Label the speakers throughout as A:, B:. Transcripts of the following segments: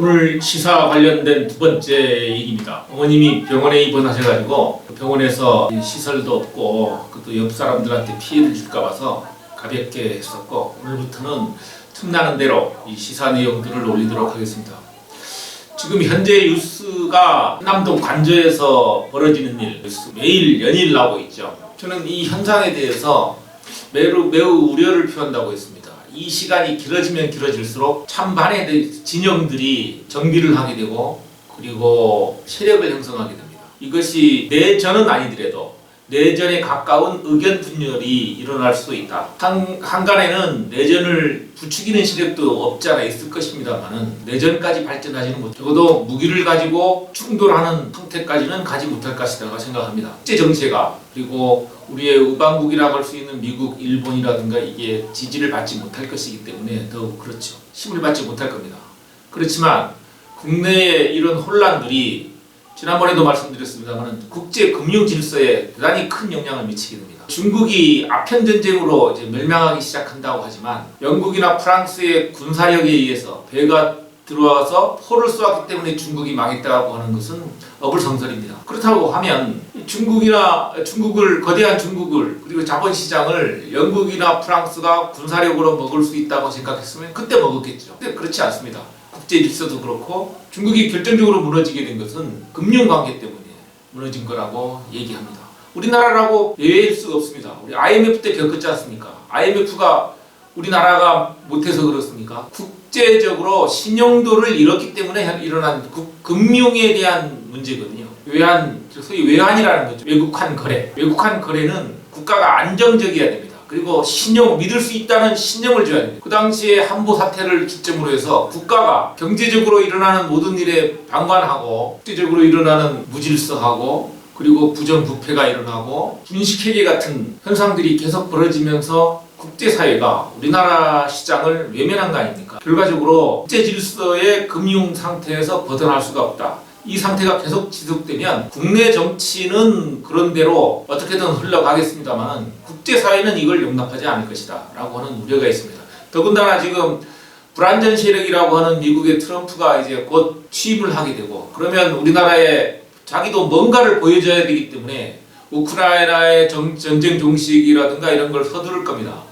A: 오늘 시사 관련된 두 번째 얘기입니다. 어머님이 병원에 입원하셔가지고 그 병원에서 이 시설도 없고 또 옆 사람들한테 피해를 줄까 봐서 가볍게 했었고 오늘부터는 틈나는 대로 이 시사 내용들을 올리도록 하겠습니다. 지금 현재 뉴스가 남동 관저에서 벌어지는 일 뉴스 매일 연일 나오고 있죠. 저는 이 현상에 대해서 매우 매우 우려를 표한다고 했습니다. 이 시간이 길어지면 길어질수록 찬반의 그 진영들이 정비를 하게 되고 그리고 세력을 형성하게 됩니다. 이것이 내 전은 아니더라도 내전에 가까운 의견 분열이 일어날 수도 있다. 한, 한간에는 내전을 부추기는 세력도 없지 않아 있을 것입니다만은 내전까지 발전하지는 못. 적어도 무기를 가지고 충돌하는 형태까지는 가지 못할 것이라고 생각합니다. 국제 정세가 그리고 우리의 우방국이라고 할 수 있는 미국, 일본이라든가 이게 지지를 받지 못할 것이기 때문에 더욱 그렇죠. 힘을 받지 못할 겁니다. 그렇지만 국내의 이런 혼란들이 지난번에도 말씀드렸습니다만 국제 금융 질서에 대단히 큰 영향을 미치게 됩니다. 중국이 아편 전쟁으로 이제 멸망하기 시작한다고 하지만 영국이나 프랑스의 군사력에 의해서 배가 들어와서 포를 쏘았기 때문에 중국이 망했다고 하는 것은 어불성설입니다. 그렇다고 하면 중국이나 중국을 거대한 중국을 그리고 자본시장을 영국이나 프랑스가 군사력으로 먹을 수 있다고 생각했으면 그때 먹었겠죠. 근데 그렇지 않습니다. 국제 질서도 그렇고 중국이 결정적으로 무너지게 된 것은 금융 관계 때문에 무너진 거라고 얘기합니다. 우리나라라고 예외일 수가 없습니다. 우리 IMF 때 겪었지 않습니까? IMF가 우리나라가 못해서 그렇습니까? 국제적으로 신용도를 잃었기 때문에 일어난 국- 금융에 대한 문제거든요. 외환, 소위 외환이라는 거죠. 외국환 거래. 외국환 거래는 국가가 안정적이어야 됩니다. 그리고 신용, 믿을 수 있다는 신용을 줘야 됩니다. 그 당시에 한보 사태를 기점으로 해서 국가가 경제적으로 일어나는 모든 일에 방관하고 국제적으로 일어나는 무질서하고 그리고 부정부패가 일어나고 분식회계 같은 현상들이 계속 벌어지면서 국제사회가 우리나라 시장을 외면한 거 아닙니까? 결과적으로 국제 질서의 금융 상태에서 벗어날 수가 없다. 이 상태가 계속 지속되면 국내 정치는 그런 대로 어떻게든 흘러가겠습니다만 국제사회는 이걸 용납하지 않을 것이다. 라고 하는 우려가 있습니다. 더군다나 지금 불안전 세력이라고 하는 미국의 트럼프가 이제 곧 취임을 하게 되고 그러면 우리나라에 자기도 뭔가를 보여줘야 되기 때문에 우크라이나의 정- 전쟁 종식이라든가 이런 걸 서두를 겁니다.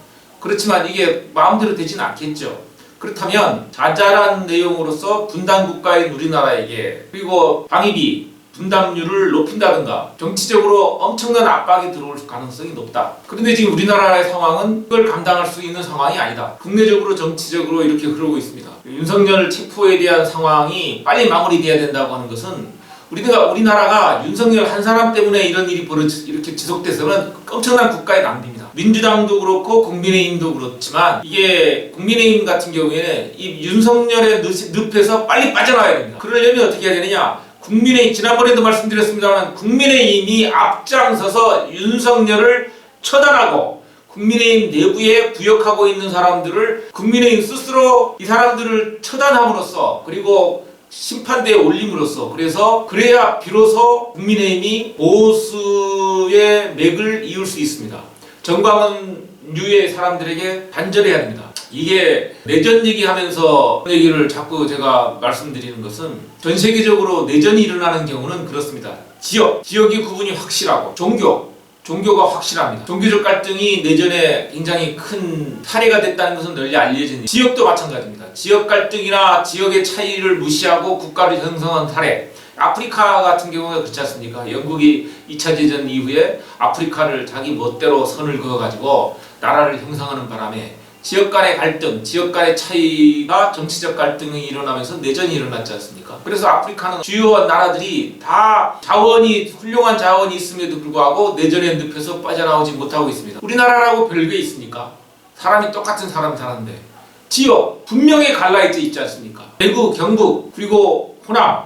A: 그렇지만 이게 마음대로 되지는 않겠죠. 그렇다면 자잘한 내용으로서 분단 국가인 우리나라에게 그리고 방위비 분담률을 높인다든가 정치적으로 엄청난 압박이 들어올 가능성이 높다. 그런데 지금 우리나라의 상황은 그걸 감당할 수 있는 상황이 아니다. 국내적으로 정치적으로 이렇게 흐르고 있습니다. 윤석열 체포에 대한 상황이 빨리 마무리돼야 된다고 하는 것은 우리가 우리나라가 윤석열 한 사람 때문에 이런 일이 벌어지 이렇게 지속돼서는 엄청난 국가의 낭비입니다. 민주당도 그렇고 국민의힘도 그렇지만 이게 국민의힘 같은 경우에는 이 윤석열의 늪- 늪에서 빨리 빠져나와야 됩니다. 그러려면 어떻게 해야 되느냐? 국민의 지난번에도 말씀드렸습니다만 국민의힘이 앞장서서 윤석열을 처단하고 국민의힘 내부에 부역하고 있는 사람들을 국민의힘 스스로 이 사람들을 처단함으로써 그리고 심판대에 올림으로써 그래서 그래야 비로소 국민의힘이 보수의 맥을 이을 수 있습니다. 정광훈 류의 사람들에게 단절해야 됩니다. 이게 내전 얘기하면서 그 얘기를 자꾸 제가 말씀드리는 것은 전 세계적으로 내전이 일어나는 경우는 그렇습니다. 지역, 지역의 구분이 확실하고 종교, 종교가 확실합니다. 종교적 갈등이 내전에 굉장히 큰 사례가 됐다는 것은 널리 알려진 일. 지역도 마찬가지입니다. 지역 갈등이나 지역의 차이를 무시하고 국가를 형성한 사례. 아프리카 같은 경우가 그렇지 않습니까? 영국이 2차 대전 이후에 아프리카를 자기 멋대로 선을 그어가지고 나라를 형성하는 바람에 지역 간의 갈등, 지역 간의 차이가 정치적 갈등이 일어나면서 내전이 일어났지 않습니까? 그래서 아프리카는 주요 나라들이 다 자원이 훌륭한 자원이 있음에도 불구하고 내전의 늪에서 빠져나오지 못하고 있습니다. 우리나라라고 별게 있습니까? 사람이 똑같은 사람 사는데 지역 분명히 갈라져 있지 않습니까? 대구, 경북 그리고 호남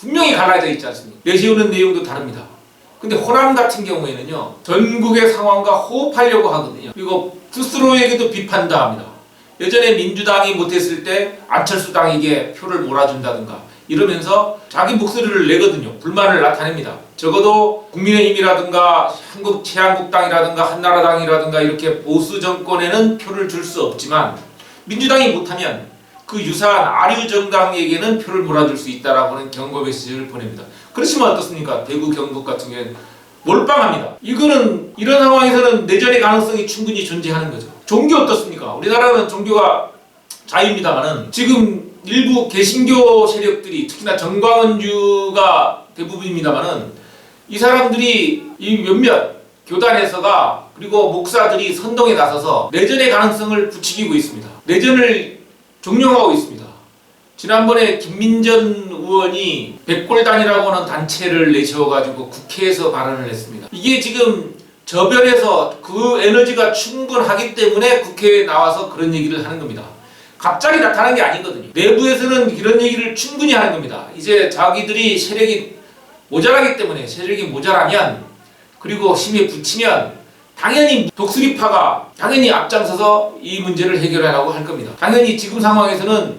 A: 분명히 갈라져 있지 않습니까? 내세우는 내용도 다릅니다. 근데 호남 같은 경우에는요 전국의 상황과 호흡하려고 하거든요. 그리고 스스로에게도 비판도 합니다. 예전에 민주당이 못했을 때 안철수 당에게 표를 몰아준다든가 이러면서 자기 목소리를 내거든요. 불만을 나타냅니다. 적어도 국민의힘이라든가 한국 최한국당이라든가 한나라당이라든가 이렇게 보수 정권에는 표를 줄 수 없지만 민주당이 못하면 그 유사한 아류 정당에게는 표를 몰아줄 수 있다라고 하는 경고 메시지를 보냅니다. 그렇지만 어떻습니까? 대구 경북 같은 경우에는 몰빵합니다. 이거는 이런 상황에서는 내전의 가능성이 충분히 존재하는 거죠. 종교 어떻습니까? 우리나라는 종교가 자유입니다만은 지금 일부 개신교 세력들이 특히나 정광은주가 대부분입니다만은 이 사람들이 이 몇몇 교단에서가 그리고 목사들이 선동에 나서서 내전의 가능성을 부추기고 있습니다. 내전을 종용하고 있습니다. 지난번에 김민전 의원이 백골단이라고 하는 단체를 내세워가지고 국회에서 발언을 했습니다. 이게 지금 저변에서 그 에너지가 충분하기 때문에 국회에 나와서 그런 얘기를 하는 겁니다. 갑자기 나타난 게 아니거든요. 내부에서는 이런 얘기를 충분히 하는 겁니다. 이제 자기들이 세력이 모자라기 때문에 세력이 모자라면 그리고 힘에 붙이면 당연히 독수리파가 당연히 앞장서서 이 문제를 해결하라고 할 겁니다. 당연히 지금 상황에서는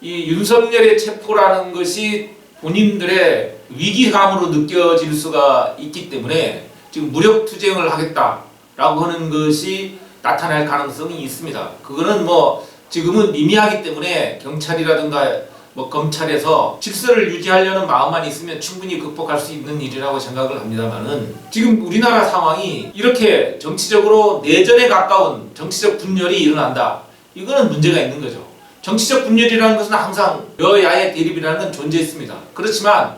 A: 이 윤석열의 체포라는 것이 본인들의 위기감으로 느껴질 수가 있기 때문에 지금 무력 투쟁을 하겠다라고 하는 것이 나타날 가능성이 있습니다. 그거는 뭐 지금은 미미하기 때문에 경찰이라든가 뭐 검찰에서 질서를 유지하려는 마음만 있으면 충분히 극복할 수 있는 일이라고 생각을 합니다만은 지금 우리나라 상황이 이렇게 정치적으로 내전에 가까운 정치적 분열이 일어난다. 이거는 문제가 있는 거죠. 정치적 분열이라는 것은 항상 여야의 대립이라는 건 존재했습니다. 그렇지만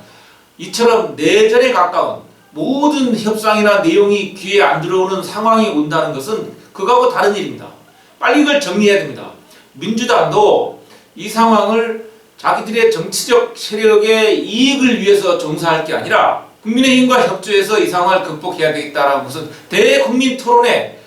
A: 이처럼 내전에 가까운 모든 협상이나 내용이 귀에 안 들어오는 상황이 온다는 것은 그거하고 다른 일입니다. 빨리 이걸 정리해야 됩니다. 민주당도 이 상황을 자기들의 정치적 세력의 이익을 위해서 종사할 게 아니라 국민의힘과 협조해서 이 상황을 극복해야 되겠다라는 것은 대국민 토론회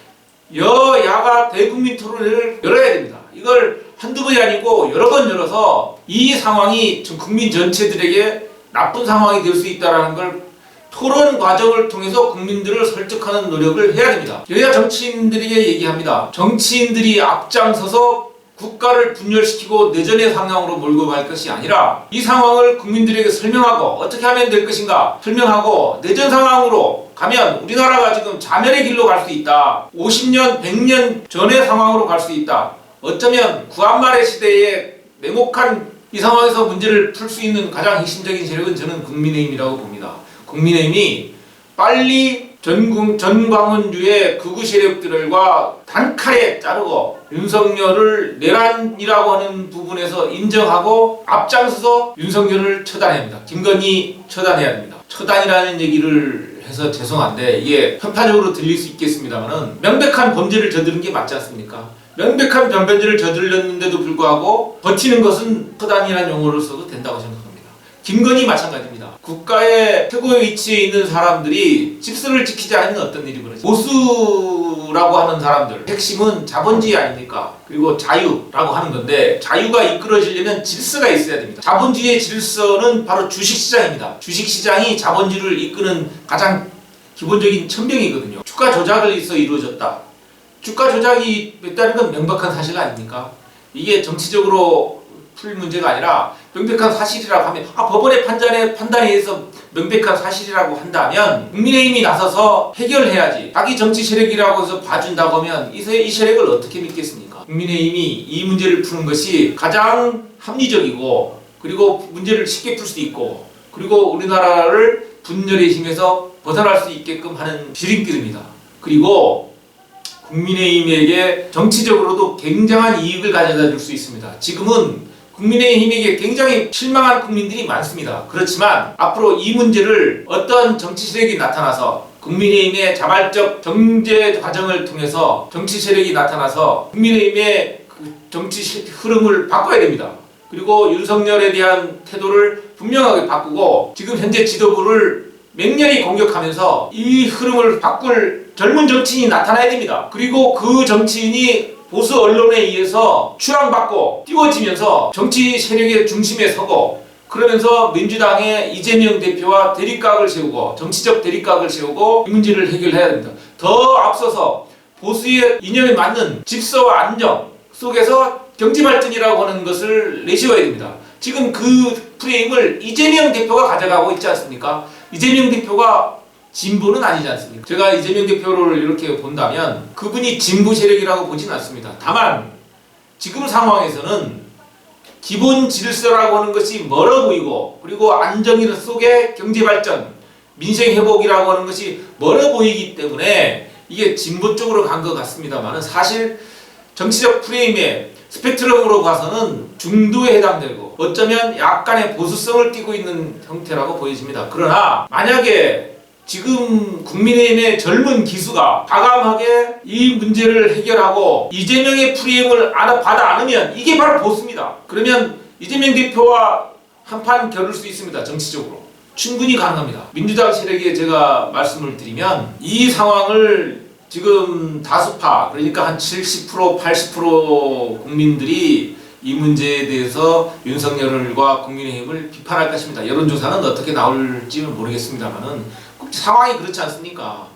A: 여야가 대국민 토론회를 열어야 됩니다. 이걸 한두 번이 아니고 여러 번 열어서 이 상황이 전 국민 전체들에게 나쁜 상황이 될 수 있다는 걸 토론 과정을 통해서 국민들을 설득하는 노력을 해야 됩니다. 여야 정치인들에게 얘기합니다. 정치인들이 앞장서서 국가를 분열시키고 내전의 상황으로 몰고 갈 것이 아니라 이 상황을 국민들에게 설명하고 어떻게 하면 될 것인가 설명하고 내전 상황으로 가면 우리나라가 지금 자멸의 길로 갈 수 있다. 50년, 100년 전의 상황으로 갈 수 있다. 어쩌면 구한말의 시대에 냉혹한 이 상황에서 문제를 풀 수 있는 가장 핵심적인 세력은 저는 국민의힘이라고 봅니다. 국민의힘이 빨리 전국 전광훈주의 극우 세력들과 단칼에 자르고 윤석열을 내란이라고 하는 부분에서 인정하고 앞장서서 윤석열을 처단해야 합니다. 김건희 처단해야 됩니다. 처단이라는 얘기를 해서 죄송한데 이게 편파적으로 들릴 수 있겠습니다만은 명백한 범죄를 저지른 게 맞지 않습니까? 명백한 변변죄를 저질렀는데도 불구하고 버티는 것은 처단이라는 용어를 써도 된다고 생각합니다. 김건희 마찬가지입니다. 국가의 최고의 위치에 있는 사람들이 질서를 지키지 않으면 어떤 일이 벌어져요? 보수라고 하는 사람들 핵심은 자본주의 아닙니까? 그리고 자유라고 하는 건데 자유가 이끌어지려면 질서가 있어야 됩니다. 자본주의의 질서는 바로 주식시장입니다. 주식시장이 자본주의를 이끄는 가장 기본적인 천명이거든요. 주가 조작을 해서 이루어졌다. 주가 조작이 됐다는 건 명백한 사실 아닙니까? 이게 정치적으로 풀 문제가 아니라 명백한 사실이라고 하면 아 법원의 판단에 판단에 의해서 명백한 사실이라고 한다면 국민의힘이 나서서 해결해야지 자기 정치 세력이라고 해서 봐준다고 하면 이, 세- 이 세력을 어떻게 믿겠습니까? 국민의힘이 이 문제를 푸는 것이 가장 합리적이고 그리고 문제를 쉽게 풀 수 있고 그리고 우리나라를 분열의 힘에서 벗어날 수 있게끔 하는 지름길입니다. 그리고 국민의힘에게 정치적으로도 굉장한 이익을 가져다 줄 수 있습니다. 지금은 국민의힘에게 굉장히 실망한 국민들이 많습니다. 그렇지만 앞으로 이 문제를 어떤 정치 세력이 나타나서 국민의힘의 자발적 정제 과정을 통해서 정치 세력이 나타나서 국민의힘의 그 정치 시- 흐름을 바꿔야 됩니다. 그리고 윤석열에 대한 태도를 분명하게 바꾸고 지금 현재 지도부를 맹렬히 공격하면서 이 흐름을 바꿀 젊은 정치인이 나타나야 됩니다. 그리고 그 정치인이 보수 언론에 의해서 추앙받고 띄워지면서 정치 세력의 중심에 서고 그러면서 민주당의 이재명 대표와 대립각을 세우고 정치적 대립각을 세우고 이 문제를 해결해야 됩니다. 더 앞서서 보수의 이념에 맞는 질서와 안정 속에서 경제 발전이라고 하는 것을 내세워야 됩니다. 지금 그 프레임을 이재명 대표가 가져가고 있지 않습니까? 이재명 대표가 진보는 아니지 않습니까? 제가 이재명 대표를 이렇게 본다면 그분이 진보 세력이라고 보진 않습니다. 다만 지금 상황에서는 기본 질서라고 하는 것이 멀어 보이고 그리고 안정일 속에 경제 발전, 민생 회복이라고 하는 것이 멀어 보이기 때문에 이게 진보 쪽으로 간 것 같습니다만은 사실 정치적 프레임의 스펙트럼으로 봐서는 중도에 해당되고 어쩌면 약간의 보수성을 띠고 있는 형태라고 보여집니다. 그러나 만약에 지금 국민의힘의 젊은 기수가 과감하게 이 문제를 해결하고 이재명의 프레임을 안- 받아 안으면 이게 바로 보수입니다. 그러면 이재명 대표와 한판 겨룰 수 있습니다. 정치적으로. 충분히 가능합니다. 민주당 세력에 제가 말씀을 드리면 이 상황을 지금 다수파 그러니까 한 70% 80% 국민들이 이 문제에 대해서 윤석열과 국민의힘을 비판할 것입니다. 여론조사는 어떻게 나올지는 모르겠습니다만은 상황이 그렇지 않습니까?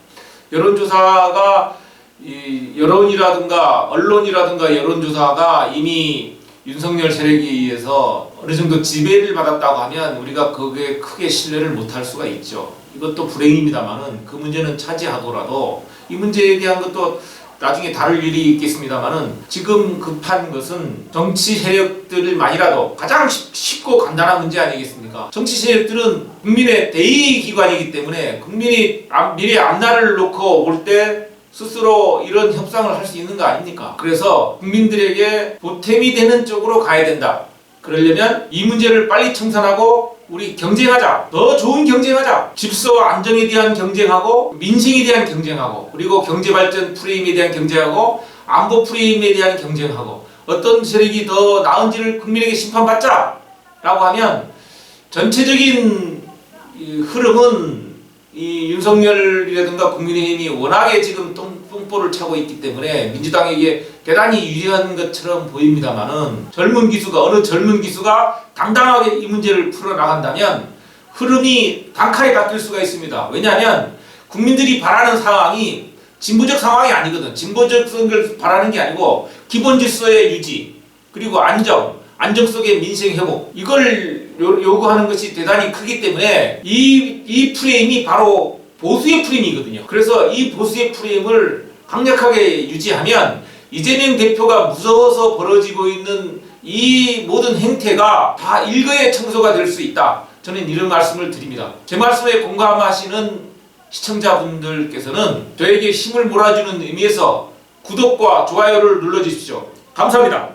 A: 여론조사가 이 여론이라든가 언론이라든가 여론조사가 이미 윤석열 세력에 의해서 어느 정도 지배를 받았다고 하면 우리가 그게 크게 신뢰를 못할 수가 있죠. 이것도 불행입니다만은 그 문제는 차지하더라도 이 문제에 대한 것도 나중에 다룰 일이 있겠습니다만은 지금 급한 것은 정치 세력들만이라도 가장 쉽- 쉽고 간단한 문제 아니겠습니까? 정치 세력들은 국민의 대의 기관이기 때문에 국민이 앞- 미래 앞날을 놓고 볼때 스스로 이런 협상을 할 수 있는 거 아닙니까? 그래서 국민들에게 보탬이 되는 쪽으로 가야 된다. 그러려면 이 문제를 빨리 청산하고 우리 경쟁하자. 더 좋은 경쟁하자. 질서와 안정에 대한 경쟁하고 민생에 대한 경쟁하고 그리고 경제 발전 프레임에 대한 경쟁하고 안보 프레임에 대한 경쟁하고 어떤 세력이 더 나은지를 국민에게 심판받자 라고 하면 전체적인 이 흐름은 이 윤석열이라든가 국민의힘이 워낙에 지금 똥, 똥볼을 차고 있기 때문에 민주당에게 대단히 유리한 것처럼 보입니다만은 젊은 기수가 어느 젊은 기수가 당당하게 이 문제를 풀어나간다면 흐름이 단칼에 바뀔 수가 있습니다. 왜냐하면 국민들이 바라는 상황이 진보적 상황이 아니거든. 진보적 을 바라는 게 아니고 기본 질서의 유지 그리고 안정, 안정 속의 민생 회복 이걸 요- 요구하는 것이 대단히 크기 때문에 이, 이 프레임이 바로 보수의 프레임이거든요. 그래서 이 보수의 프레임을 강력하게 유지하면 이재명 대표가 무서워서 벌어지고 있는 이 모든 행태가 다 일거에 청소가 될 수 있다. 저는 이런 말씀을 드립니다. 제 말씀에 공감하시는 시청자분들께서는 저에게 힘을 몰아주는 의미에서 구독과 좋아요를 눌러주십시오. 감사합니다.